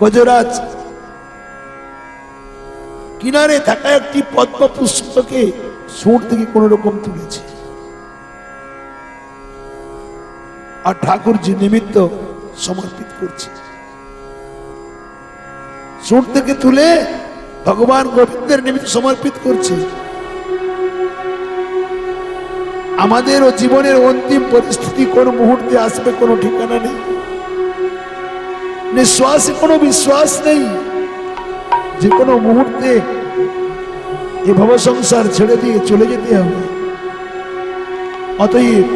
গজরাজ, কিনারে থাকা একটি পদ্ম পুষ্পকে সুর থেকে কোন রকম তুলেছে। আর ঠাকুরজি নিমিত্ত সমর্পিত করছে। সুর থেকে তুলে ভগবান গোবিন্দের নিমিত্ত সমর্পিত করছে। আমাদেরও জীবনের অন্তিম পরিস্থিতি কোন মুহূর্তে আসবে, কোনো ঠিকানা নেই। নিঃশ্বাসে, কোনো বিশ্বাস নেই। যে কোনো মুহূর্তে এ ভব সংসার ছেড়ে দিয়ে চলে যেতে হবে। অতএব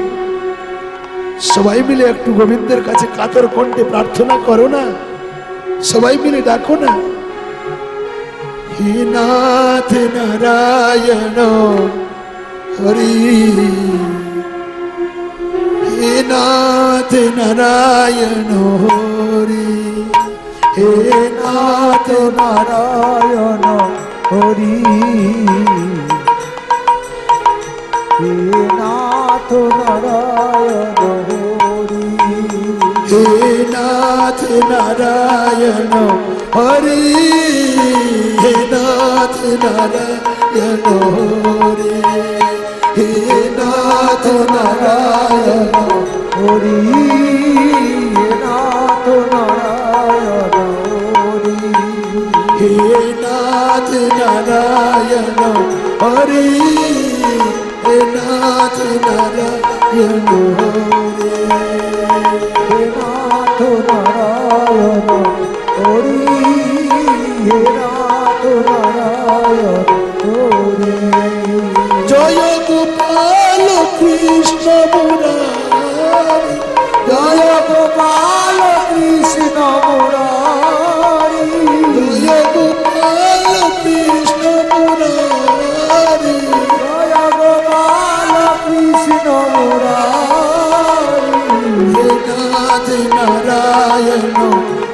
সবাই মিলে একটু গোবিন্দের কাছে কাতর কণ্ঠে প্রার্থনা করো না। সবাই মিলে ডাকো না। হে নাথ নারায়ণ, হরি, হে নাথ নারায়ণ, হরি। হে নাথ নারায়ণ হরি। হে নাথ নারায়ণ হরি। হে নাথ নারায়ণ হরি। হে নাথ নারায়ণ হরি। হে Nath Narayan Hari. ori enat nara yendo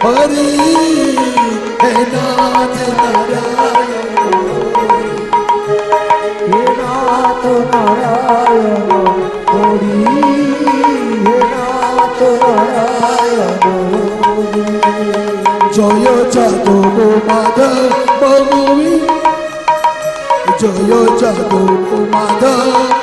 Hari, হে নাথ নারায়ণ হে নাথ নারায়ণ হরি, হে নাথ নারায়ণ। জয় যাদব মাধব গোবিন্দ জয় যাদব মাধব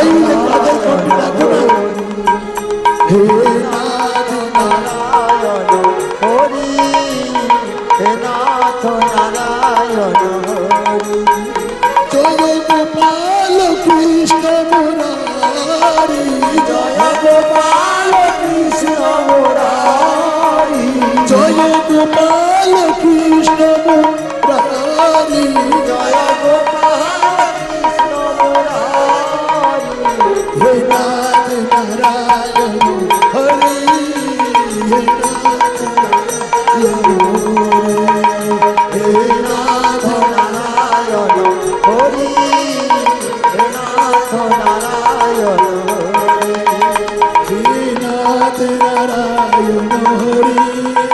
চাইলে কাজে করবে না কোনো হে নাথ নারায়ণ হরি হে নাথ নারায়ণ হরি জয় গোপাল কৃষ্ণ মুরারি, জয় গোপাল কৃষ্ণ মুরারি, জয় গোপাল কৃষ্ণ মুরারি। নারায়ণ হরি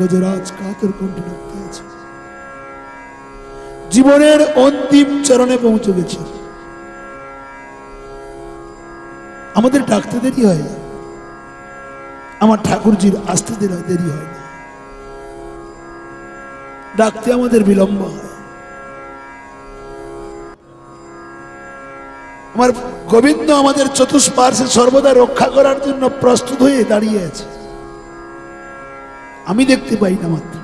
গজরাজ কাতর কণ্ঠে ডাকতে আছে জীবনের অন্তিম চরণে পৌঁছে গেছে। আমাদের ডাকতে দেরি হয় না। আমার ঠাকুরজির আসতে দেরি হয় না। ডাকতে আমাদের বিলম্ব হয়। আমার গোবিন্দ আমাদের চতুষ্পার্শ্বে সর্বদা রক্ষা করার জন্য প্রস্তুত হয়ে দাঁড়িয়ে আছে। আমি দেখতে পাই না মাত্র।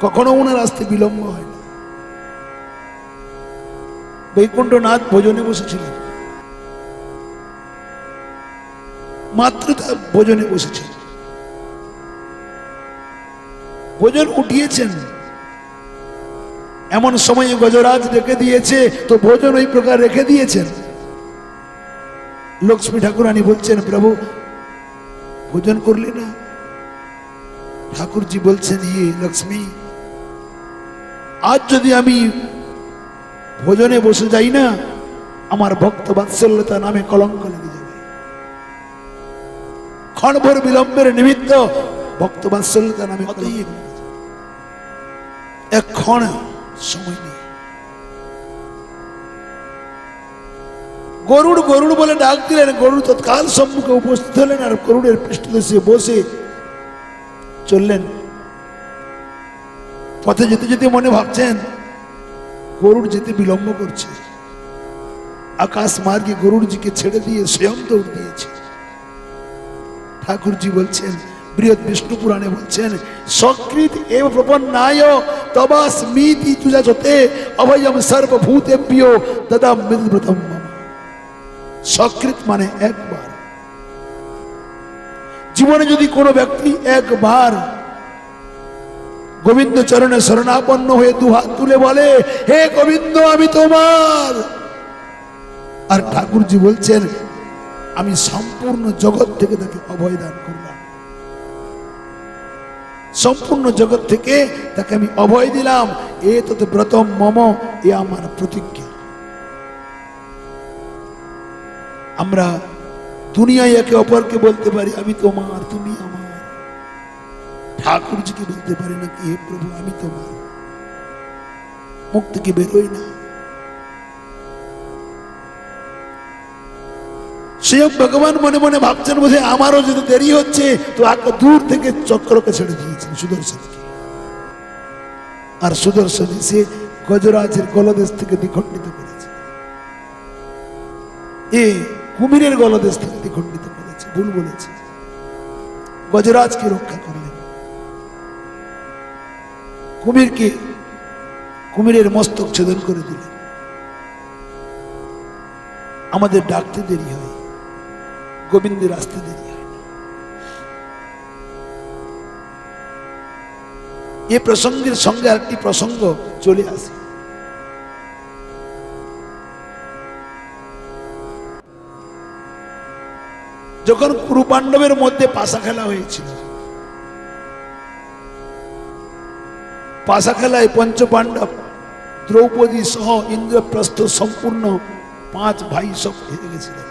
কখনো ওনার আসতে বিলম্ব হয় না। বৈকুণ্ঠনাথ ভোজনে বসেছিলেন। মাত্র তার ভোজনে বসেছেন ভোজন উঠিয়েছেন। এমন সময়ে গজরাজ রেখে দিয়েছে, তো ভোজন ওই প্রকার রেখে দিয়েছেন। লক্ষ্মী ঠাকুরানী বলছেন, প্রভু ভোজন করলে না? ঠাকুরজি বলছেন ইয়ে লক্ষ্মী, আজ যদি আমি ভোজনে বসে যাই না, আমার ভক্ত বাৎসল্যতা নামে কলঙ্ক লেগে যাবে। ক্ষণভর বিলম্বের নিমিত্ত ভক্ত বাৎসল্যতা নামে কতই এক ক্ষণ সময় নেই। গরুড় গরুড় বলে ডাক দিলেন গরুড় তৎকাল সম্মুখে উপস্থিত হলেন আর গরুড়ের পৃষ্ঠদেশে বসে চললেন। পথে যেতে যেতে মনে ভাবছেন, গরুড় যেতে বিলম্ব করছে। আকাশ মার্গে গরুড়জিকে ছেড়ে দিয়ে স্বয়ং দৌড় দিয়েছে। ঠাকুরজি বলছেন, বৃহৎ বিষ্ণু পুরাণে বলছেন, সকৃত এব প্রপন্নায় তবাস্মিতি তুজা যতে অভয়ম সর্বভূতেভ্য মৃদব্রতম মম সকৃত মানে একবার। জীবনে যদি কোনো ব্যক্তি একবার গোবিন্দ চরণে শরণাপন্ন হয়ে দুহাত তুলে বলে, হে গোবিন্দ, আমি তোমার। আর ঠাকুরজি বলছেন, আমি সম্পূর্ণ জগৎ থেকে তাকে অভয় দান করলাম। সম্পূর্ণ জগৎ থেকে তাকে আমি অভয় দিলাম। এ তত ব্রতম মম, এ আমার প্রতিজ্ঞা। আমরা দুনিয়ায় একে অপরকে বলতে পারি, আমি তোমার, তুমি আমার। ঠাকুরজিকে বলতে পারি না কি, হে প্রভু, আমি তোমার। মুখ থেকে বেরোই না। স্বয়ং ভগবান মনে মনে ভাবছেন বোধ, আমারও যদি দেরি হচ্ছে, তো আগে দূর থেকে চক্রকে ছেড়ে দিয়েছেন সুদর্শনকে আর সুদর্শন এসে গজরাজের গলদেশ থেকে দ্বিখণ্ডিত করেছে। এ কুমিরের গলদেশ থেকে দ্বিখণ্ডিত করেছে, ভুল বলেছে। গজরাজকে রক্ষা করলেন। কুমিরকে কুমিরের মস্তক ছেদন করে দিলেন। আমাদের ডাকতে দেরি হয়, গোবিন্দের আসতে দেরি হয় এ প্রসঙ্গের সঙ্গে আরেকটি প্রসঙ্গ চলে আসে। যখন কুরু পাণ্ডবের মধ্যে পাশা খেলা হয়েছিল, পাশা খেলায় পঞ্চ পাণ্ডব দ্রৌপদী সহ ইন্দ্রপ্রস্থ সম্পূর্ণ পাঁচ ভাই সব হেরে গেছিলেন।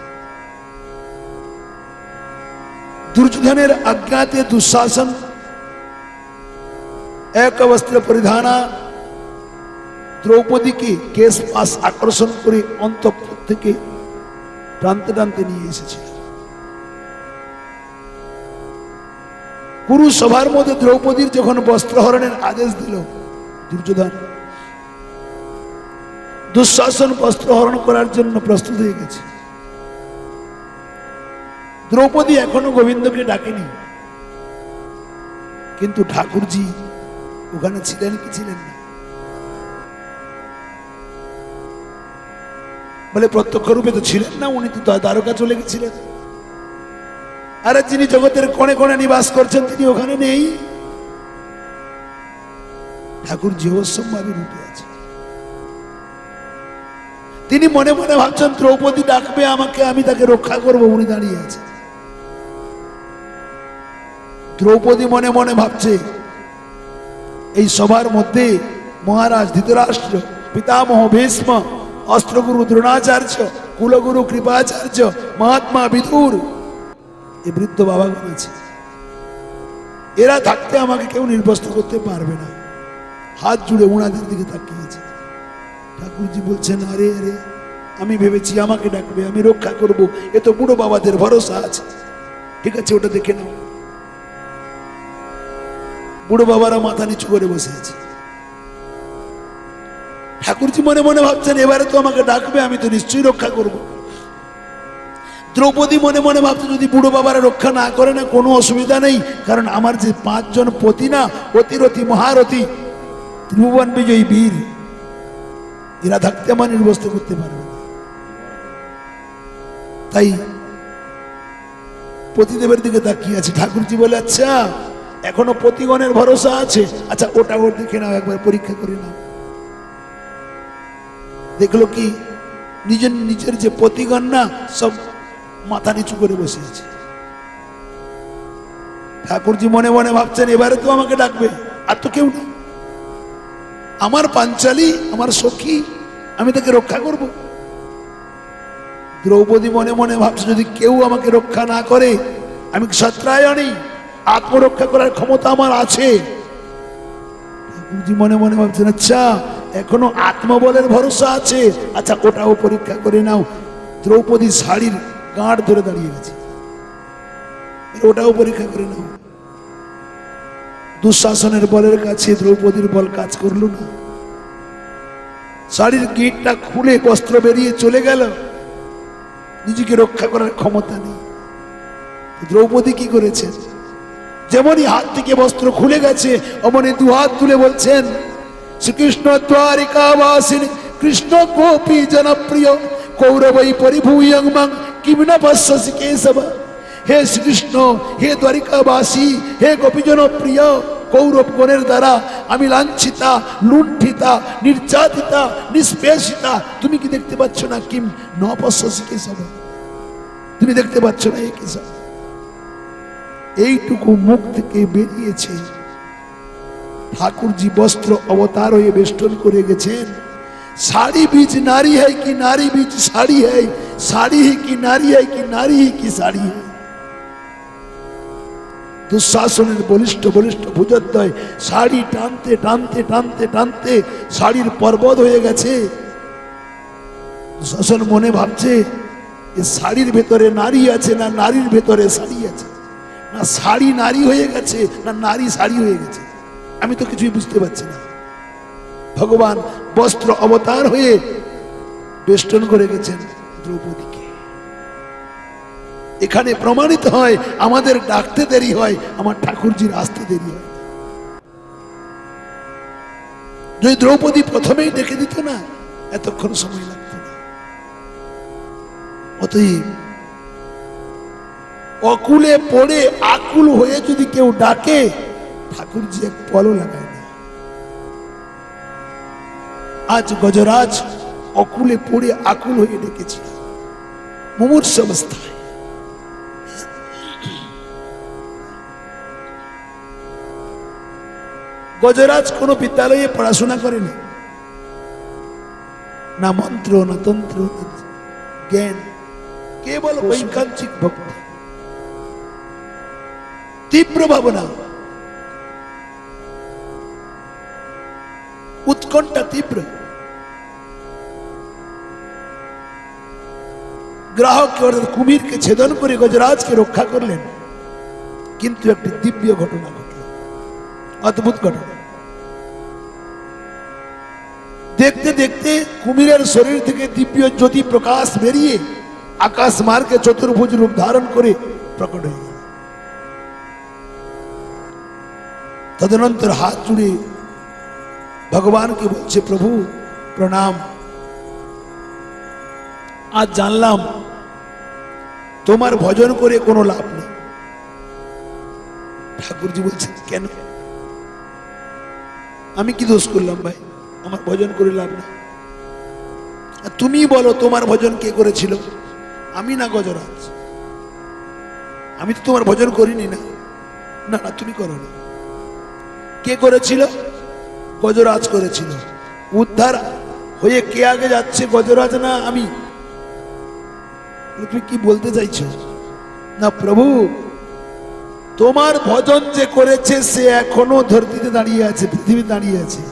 দুর্যোধনের আজ্ঞাতে দুঃশাসন, এক বস্ত্র পরিধানা, দ্রৌপদীকে কেশ পাশ আকর্ষণ করে অন্তঃপুর থেকে প্রান্তে টানতে নিয়ে এসেছিল। কুরু সভার মধ্যে দ্রৌপদীর যখন বস্ত্রহরণের আদেশ দিল, দুর্যোধন, দুঃশাসন বস্ত্রহরণ করার জন্য প্রস্তুত হয়ে গেছে। দ্রৌপদী এখনও গোবিন্দকে ডাকেনি। কিন্তু ঠাকুরজি ওখানে ছিলেন কি ছিলেন না? বলে প্রত্যক্ষ রূপে তো ছিলেন না, উনি তো দ্বারকা চলে গেছিলেন। আরে যিনি জগতের কোণে কোণে নিবাস করছেন, তিনি ওখানে নেই। ঠাকুর জীবসম্ভাবী রূপে আছে। তিনি মনে মনে ভাবছেন, দ্রৌপদী ডাকবে আমাকে, আমি তাকে রক্ষা করব। উনি দাঁড়িয়ে আছে দ্রৌপদী মনে মনে ভাবছে, এই সভার মধ্যে মহারাজ ধৃতরাষ্ট্র, পিতামহ ভীষ্ম, অস্ত্রগুরু দ্রোণাচার্য, কুলগুরু কৃপাচার্য, মহাত্মা বিদুর এই বৃদ্ধ বাবাগণ আছে এরা থাকতে আমাকে কেউ নির্বস্ত করতে পারবে না। হাত জুড়ে উনাদের দিকে তাকিয়েছে। ঠাকুরজি বলছেন, আরে আরে, আমি ভেবেছি আমাকে ডাকবে, আমি রক্ষা করব। এ তো বুড়ো বাবাদের ভরসা আছে। ঠিক আছে, ওটা দেখে নাও। বুড়ো বাবারা মাথা নিচু করে বসে আছে। ঠাকুরজি মনে মনে ভাবছেন, এবারে তো আমাকে ডাকবে, আমি তো নিশ্চয়ই রক্ষা করব। দ্রৌপদী মনে মনে ভাবছে, যদি বুড়ো বাবারা রক্ষা না করে না, কোনো অসুবিধা নেই। কারণ আমার যে পাঁচজন পতি না অতিরথী, মহারথী, ত্রিভুবন বিজয়ী বীর, এরা থাকতে আমার নির্বস্ত করতে পারবে তাই পতিদেবের দিকে তাকিয়ে আছে। ঠাকুরজি বলে আচ্ছা এখনও পতিগণের ভরসা আছে? আচ্ছা ওটা ওর দেখে নাও, একবার পরীক্ষা করে নাও। দেখল কি, নিজের নিজের যে পতিগণ না, সব মাথা নিচু করে বসে আছে ঠাকুরজি মনে মনে ভাবছেন, এবারে তো আমাকে ডাকবে, আর তো কেউ নেই। আমার পাঞ্চালি, আমার সখী, আমি তাকে রক্ষা করব। দ্রৌপদী মনে মনে ভাবছে, যদি কেউ আমাকে রক্ষা না করে, আমি সত্রায়ণী আত্মরক্ষা করার ক্ষমতা আমার আছে। ঠাকুরজি মনে মনে ভাবছেন আচ্ছা এখনও আত্মবলের ভরসা আছে। আচ্ছা ওটাও পরীক্ষা করে নাও। দ্রৌপদী শাড়ির গাঁট ধরে দাঁড়িয়ে গেছে। ওটাও পরীক্ষা করে নাও। দুঃশাসনের বলের কাছে দ্রৌপদীর বল কাজ করল না। শাড়ির গিটটা খুলে বস্ত্র বেরিয়ে চলে গেল। নিজেকে রক্ষা করার ক্ষমতা নেই। দ্রৌপদী কি করেছেন? যেমনই হাত থেকে বস্ত্র খুলে গেছে, অমনি দু হাত তুলে বলছেন, শ্রীকৃষ্ণ দ্বারিকাবাসিনী, কৃষ্ণ গোপী জনপ্রিয় কৌরবই পরিভূয়ং মাং কিম না পশ্যসি কেশব হে শ্রীকৃষ্ণ, হে দ্বারিকাবাসী, হে গোপী জনপ্রিয় কৌরব গণের দ্বারা আমি লাঞ্ছিতা, লুণ্ঠিতা, নির্যাতিতা, নিষ্পেষিতা। তুমি কি দেখতে পাচ্ছ না, কিম? ন পশ্যসি কেশব তুমি দেখতে পাচ্ছ না এই কেশব এইটুকু মুখ থেকে বেরিয়েছে। ঠাকুরজি বস্ত্র অবতার হয়ে বেষ্টন করে গেছেন। साड़ी बीच नारी है कि नारी बीच साड़ी है साड़ी ही की नारी है कि नारी ही की साड़ी है দুঃশাসনের বলিষ্ঠ বলিষ্ঠ ভুজদ্বয় শাড়ি টানতে টানতে টানতে টানতে শাড়ির পর্বত হয়ে গেছে দুঃশাসন মনে ভাবছে যে শাড়ির ভেতরে নারী আছে না নারীর ভেতরে শাড়ি আছে না শাড়ি নারী হয়ে গেছে না নারী শাড়ি হয়ে গেছে আমি তো কিছুই বুঝতে পারছি না ভগবান বস্ত্র অবতার হয়ে বেষ্টন করে গেছেন দ্রৌপদীকে। এখানে প্রমাণিত হয়, আমাদের ডাকতে দেরি হয়, আমার ঠাকুরজির আসতে দেরি হয়। যদি দ্রৌপদী প্রথমেই ডেকে দিত না, এতক্ষণ সময় লাগতো না। অতএব, অকুলে পড়ে আকুল হয়ে যদি কেউ ডাকে, ঠাকুরজি এক পলও লাগায় আজ গজরাজ অকুলে পড়ে আকুল হয়ে ডেকেছিল মুমূর্ষ অবস্থায়। গজরাজ কোনো বিদ্যালয়ে পড়াশোনা করেনি। না মন্ত্র, না তন্ত্র জ্ঞান, কেবল ঐকান্তিক ভক্তি। তীব্র ভাবনা। উৎকণ্ঠা তীব্র। গ্রাহককে অর্থাৎ কুমিরকে ছেদন করে গজরাজকে রক্ষা করলেন কিন্তু একটি দিব্য ঘটনা ঘটল অদ্ভুত ঘটনা দেখতে দেখতে কুমিরের শরীর থেকে দিব্য জ্যোতি প্রকাশ বেরিয়ে আকাশ মার্গে চতুর্ভুজ রূপ ধারণ করে প্রকট হয়ে গেল। তদনন্তর হাত জুড়ে ভগবানকে বলছে, প্রভু, প্রণাম। আজ জানলাম, তোমার ভজন করে কোনো লাভ নেই। ঠাকুরজি বলছেন, কেন? আমি কি দোষ করলাম ভাই? আমার ভজন করে লাভ নেই। তুমি বলো, তোমার ভজন কে করেছিল? আমি না গজরাজ? আমি তো তোমার ভজন করিনি না। না না, তুমি করো না। কে করেছিল? গজরাজ করেছিল। উদ্ধার হয়ে কে আগে যাচ্ছে, গজরাজ না আমি? তুমি কি বলতে চাইছো? না প্রভু তোমার ভজন যে করেছে সে এখনও ধরতিতে দাঁড়িয়ে আছে পৃথিবী দাঁড়িয়ে আছে।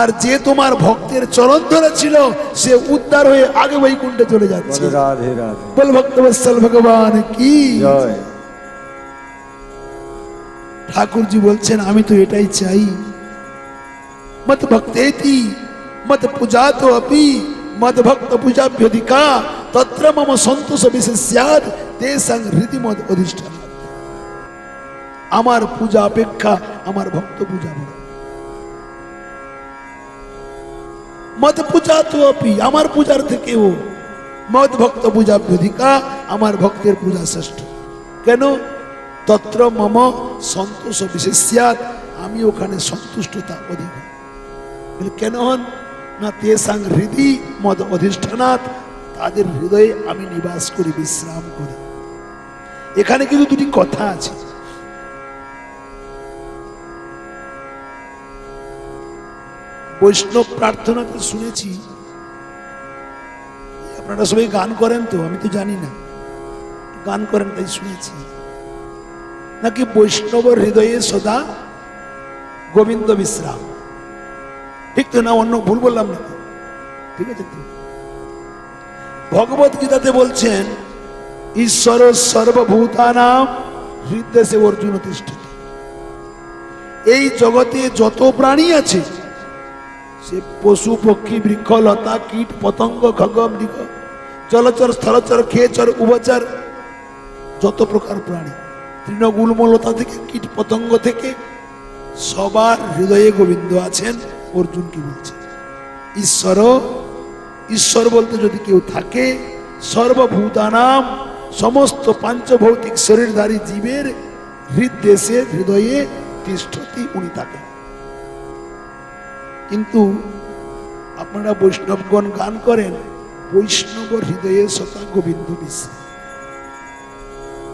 আর যে তোমার ভক্তের চরণ ধরেছিল সে উদ্ধার হয়ে আগে বৈকুণ্ঠে চলে যাচ্ছে। বল ভক্তবৎসল ভগবান কি? ঠাকুরজি বলছেন আমি তো এটাই চাই। মত ভক্তেতি মত পূজা তো অপি মত ভক্ত পূজাভ্যধিকা তত্র মম সন্তোষ বিশেষ্যাদ তে সং হৃদি মত অধিষ্ঠান আমার পূজা অপেক্ষা আমার ভক্ত পূজা বড় মত পূজা তো অপি আমার পূজার থেকেও মত ভক্ত পূজা পূজাভ্যধিকা আমার ভক্তের পূজা শ্রেষ্ঠ কেন তত্র মম সন্তোষ বিশেষ্যাত আমি ওখানে সন্তুষ্টতা অধিক কেন হন না তেসাং হৃদি মদ অধিষ্ঠানাত তাদের হৃদয়ে আমি নিবাস করি, বিশ্রাম করি। এখানে কিন্তু দুটি কথা আছে। বৈষ্ণব প্রার্থনাতে শুনেছি। আপনারা সবাই গান করেন তো, আমি তো জানি না। গান করেন তাই শুনেছি। নাকি বৈষ্ণব হৃদয়ে সদা গোবিন্দ বিশ্রাম? ঠিক তো না, অন্য ভুল বললাম না ঠিক আছে ভগবত গীতাতে বলছেন, ঈশ্বর সর্বভূতানাম হৃদয় অর্জুন তিষ্ঠিত এই জগতে যত প্রাণী আছে, সে পশু, পক্ষী, বৃক্ষ, লতা, কীট, পতঙ্গ খগ মৃগ জলচর, স্থলচর খেয়েচর উভচর, যত প্রকার প্রাণী তৃণগুলমলতা থেকে, কীট, পতঙ্গ থেকে, সবার হৃদয়ে গোবিন্দ আছেন অর্জুন কি বলছে ঈশ্বর ঈশ্বর বলতে যদি কেউ থাকে, সর্বভূতানাম, সমস্ত পাঞ্চভৌতিক শরীরধারী জীবের হৃদদেশে হৃদয়ে তিষ্ঠতি, উনি থাকেন কিন্তু আপনারা বৈষ্ণবগণ গান করেন বৈষ্ণব হৃদয়ে সতা গোবিন্দ বিশ্রাম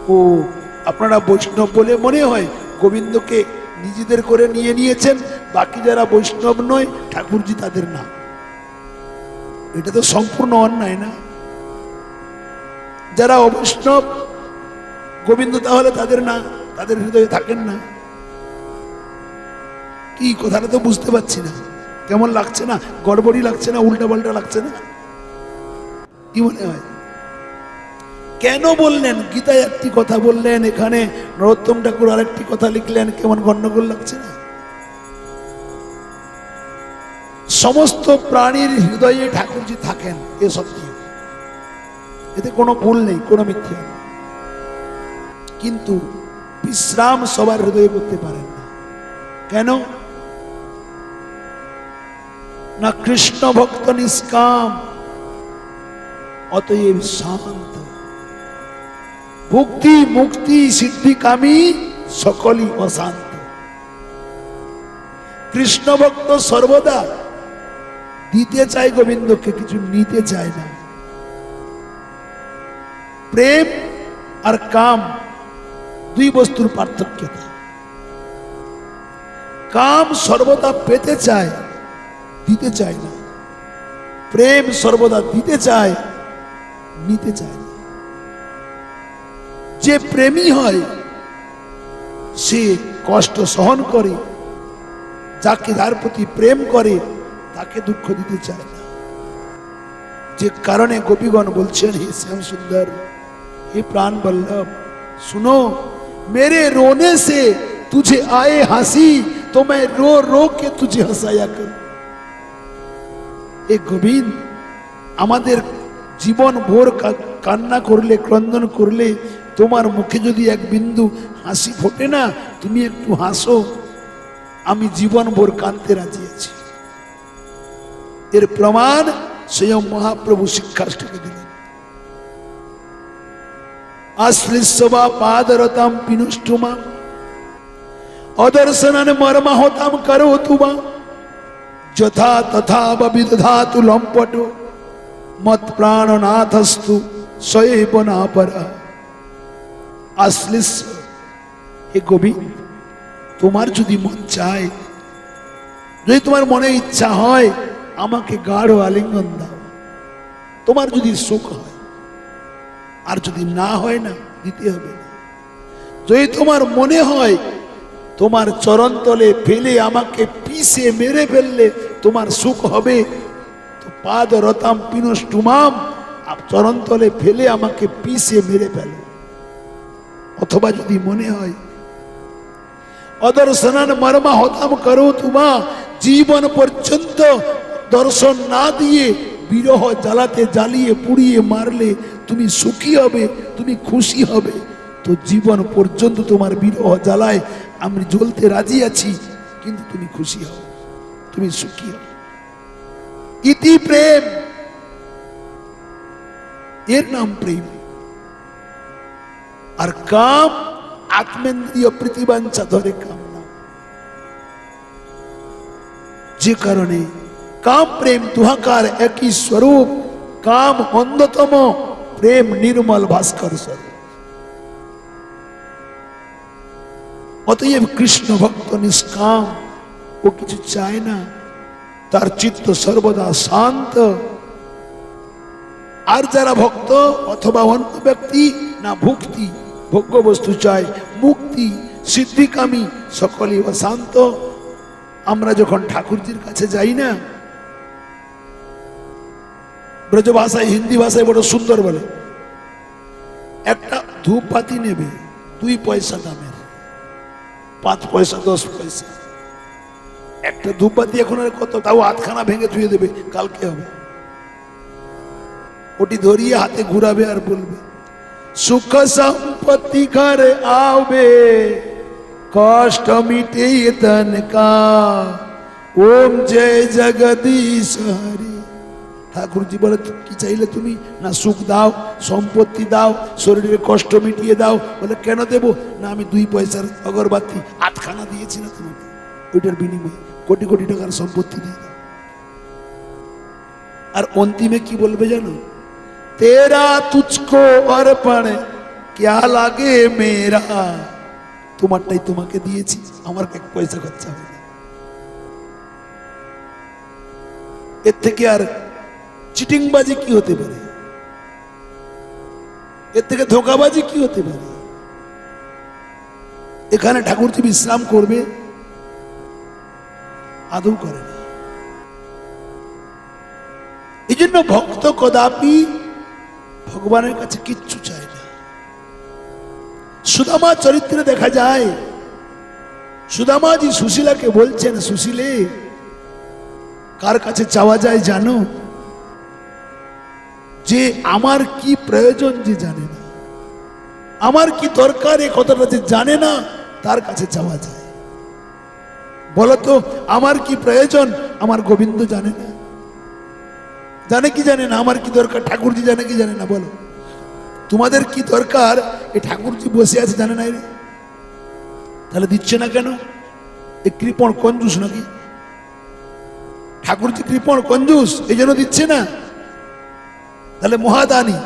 ও, আপনারা বৈষ্ণব বলে মনে হয় গোবিন্দকে নিজেদের করে নিয়ে নিয়েছেন, বাকি যারা বৈষ্ণব নয়, ঠাকুরজি তাদের না। এটা তো সম্পূর্ণ অন্যায় না। যারা অবৈষ্ণব, গোবিন্দ তাহলে তাদের না, তাদের হৃদয়ে থাকেন না। কি কথাটা তো বুঝতে পারছি না। কেমন লাগছে না? গড়বড়ি লাগছে না? উল্টা পাল্টা লাগছে না? কি মনে হয়? কেন বললেন? গীতায় একটি কথা বললেন, এখানে নরোত্তম ঠাকুর আরেকটি কথা লিখলেন, কেমন গন্ডগোল লাগছে না? সমস্ত প্রাণীর হৃদয়ে ঠাকুরজি থাকেন এ সত্যি এতে কোনো ভুল নেই, কোনো মিথ্যে কিন্তু বিশ্রাম সবার হৃদয়ে করতে পারেন না। কেন? না কৃষ্ণ ভক্ত নিষ্কাম, অতএব শান্ত ভক্তি, মুক্তি, সিদ্ধি, কামী, সকলই অশান্ত। কৃষ্ণ ভক্ত সর্বদা দিতে চায় গোবিন্দকে, কিছু নিতে চায় না। প্রেম আর কাম দুই বস্তুর পার্থক্য এটা। কাম সর্বদা পেতে চায়, দিতে চায় না। প্রেম সর্বদা দিতে চায়, নিতে চায় না। যে প্রেমী হয়, সে কষ্ট সহন করে, যাকে যার প্রতি প্রেম করে তাকে দুঃখ দিতে চায় না যে কারণে গোপীগণ বলছেন হে শ্যাম সুন্দর हे प्राण बल्लभ सुनो मेरे रोने से तुझे आए हंसी तो मैं रो रो के तुझे हंसाया कर এ গোবিন্দ আমাদের জীবন ভোর কা- কান্না করলে ক্রন্দন করলে তোমার মুখে যদি এক বিন্দু হাসি ফোটে না তুমি একটু হাসো আমি জীবন ভোর কানতে রাজি আছি এর প্রমাণ স্বয়ং মহাপ্রভু শিক্ষাষ্টাকে দিলেন আশ্লিস্যবা পাদরতাম পিনুষ্টুমা অদর্শনন মর্মা হতাম করো তুমা যথা তথা বিদধাতু লম্পট মত প্রাণনাথস্তু সয়েব না পরা আশ্লিস্য হে গোবিন্দ তোমার যদি মন চায় যদি তোমার মনে ইচ্ছা হয় আমাকে গাঢ় আলিঙ্গন দাও। তোমার যদি সুখ হয়, আর যদি না হয় না, দিতে হবে না। যদি তোমার মনে হয়, তোমার চরণ তলে ফেলে আমাকে পিষে মেরে ফেললে তোমার সুখ হবে, তো পাদ রতাম পিনস টুমাম চরণ তলে ফেলে আমাকে পিষে মেরে ফেলো। অথবা যদি মনে হয়, অদর্শনান মর্মা হতাম করো তোমা, জীবন পর্যন্ত দর্শন না দিয়ে বিরহ জ্বালাতে, জ্বালিয়ে, পুড়িয়ে মারলে তুমি সুখী হবে, তুমি খুশি হবে। তো জীবন পর্যন্ত তোমার বিরহ জ্বালায়, আমি জ্বলতে রাজি আছি, কিন্তু তুমি খুশি হও, তুমি সুখী হও। ইতি প্রেম। এর নাম প্রেম। আর কাম, আত্মেন্দ্রীয় প্রতিবাঞ্ছা ধরে কাম না যে কারণে কাম প্রেম দুহাকার একই স্বরূপ, কাম অন্যতম প্রেম নির্মল ভাস্কর স্বরূপ। অতএব কৃষ্ণ ভক্ত নিষ্কাম, ও কিছু চায় না, তার চিত্ত সর্বদা শান্ত। আর যারা ভক্ত অথবা অন্য ব্যক্তি না ভক্তি ভোগ্য বস্তু চায় মুক্তি, সিদ্ধিকামী, সকলেই অশান্ত। আমরা যখন ঠাকুরজির কাছে যাই না ব্রজ ভাষায়, হিন্দি ভাষায় বড় সুন্দর বলে। একটা ধূপপাতি নেবে, দুই পয়সা দামের। পাঁচ পয়সা, দশ পয়সা। একটা ধূপপাতি এখন আর কত, তাও হাতখানা ভেঙে ধুয়ে দেবে, কালকে হবে। ওটি ধরিয়ে হাতে ঘুরাবে আর বলবে, সুখ সম্পত্তি ঘর আবে কষ্ট মিটে তন কা ওম জয় জগদীশ হরি। ঠাকুরজি বলে, কি চাইলে তুমি? না, সুখ দাও, সম্পত্তি দাও শরীরের কষ্ট মিটিয়ে দাও। বলে, কেন দেব? না, আমি দুই পয়সার অগরবাতি আটখানা দিয়েছি না তোমাকে। ওইটার বিনিময়ে কোটি কোটি টাকার সম্পত্তি দিয়ে দাও। আর অন্তিমে কি বলবে জানো? তেরা তুচকো অর্পণ, ক্যা লাগে মেরা? তোমারটাই তোমাকে দিয়েছি, আমার এক পয়সা খরচা হবে এর থেকে আর চিটিংবাজি কি হতে পারে? এর থেকে ধোকাবাজি কি হতে পারে? এখানে ঠাকুরজি বিশ্রাম করবে, আদৌ করে না। এই জন্য ভক্ত কদাপি ভগবানের কাছে কিচ্ছু চায় না। সুদামা চরিত্রে দেখা যায়, সুদামাজি সুশীলাকে বলছেন, সুশীলে, কার কাছে চাওয়া যায় জানো? যে আমার কি প্রয়োজন যে জানে না। আমার কি দরকার এ কথাটা যে জানে না, তার কাছে চাওয়া যায়। বলতো, আমার কি প্রয়োজন, আমার গোবিন্দ জানে না। জানে কি জানে না, আমার কি দরকার, ঠাকুরজি জানে কি জানে না, বলো। তোমাদের কি দরকার, এ ঠাকুরজি বসে আছে, জানে না? তাহলে দিচ্ছে না কেন? এ কৃপণ কঞ্জুস নাকি? ঠাকুরজি কৃপণ কঞ্জুস, এই জন্য দিচ্ছে না? তাহলে মহাদানি,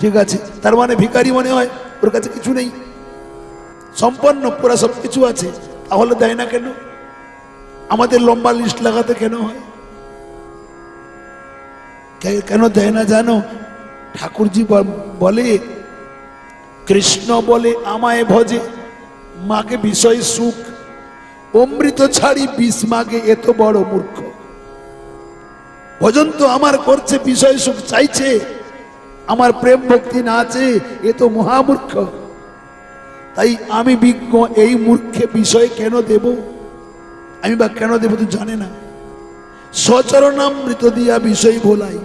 ঠিক আছে, তার মানে ভিখারি মনে হয়, ওর কাছে কিছু নেই। সম্পন্ন, পুরা সব কিছু আছে, তাহলে দেয় না কেন? আমাদের লম্বা লিস্ট লাগাতে কেন হয়? কেন দেয় না জানো? ঠাকুরজি বলে, কৃষ্ণ বলে আমায় ভজে, মাকে বিষয় সুখ, অমৃত ছাড়ি বিষ মাগে, এত বড় মূর্খ। ভজন তো আমার করছে বিষয় সুখ চাইছে। আমার প্রেম ভক্তি না আছে, এ তো মহামূর্খ। তাই আমি বিজ্ঞ, এই মূর্খে বিষয় কেন দেব? আমি বা কেন দেব তুই জানে না। সচরণামৃত দিয়া বিষয় ভোলাই।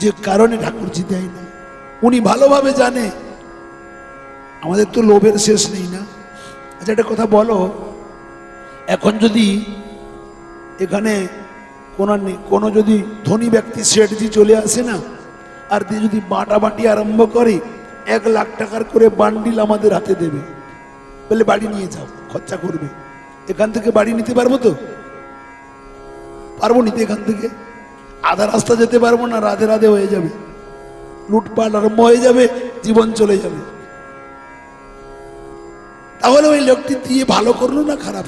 যে কারণে ঠাকুরজি দেয় না। উনি ভালোভাবে জানে। আমাদের তো লোভের শেষ নেই না। আচ্ছা একটা কথা বলো। এখন যদি এখানে কোনো কোনো যদি ধনী ব্যক্তি শেঠজি চলে আসে না, আর দিয়ে যদি বাটাবাটি আরম্ভ করে, এক লাখ টাকার করে বান্ডিল আমাদের হাতে দেবে। বলে বাড়ি নিয়ে যাও, খরচা করবে। এখান থেকে বাড়ি নিতে পারব তো? পারব নিতে এখান থেকে? আধা রাস্তা যেতে পারব না, রাধে রাধে হয়ে যাবে। লুটপাট আরম্ভ হয়ে যাবে, জীবন চলে যাবে। তাহলে ওই লোকটি দিয়ে ভালো করল না খারাপ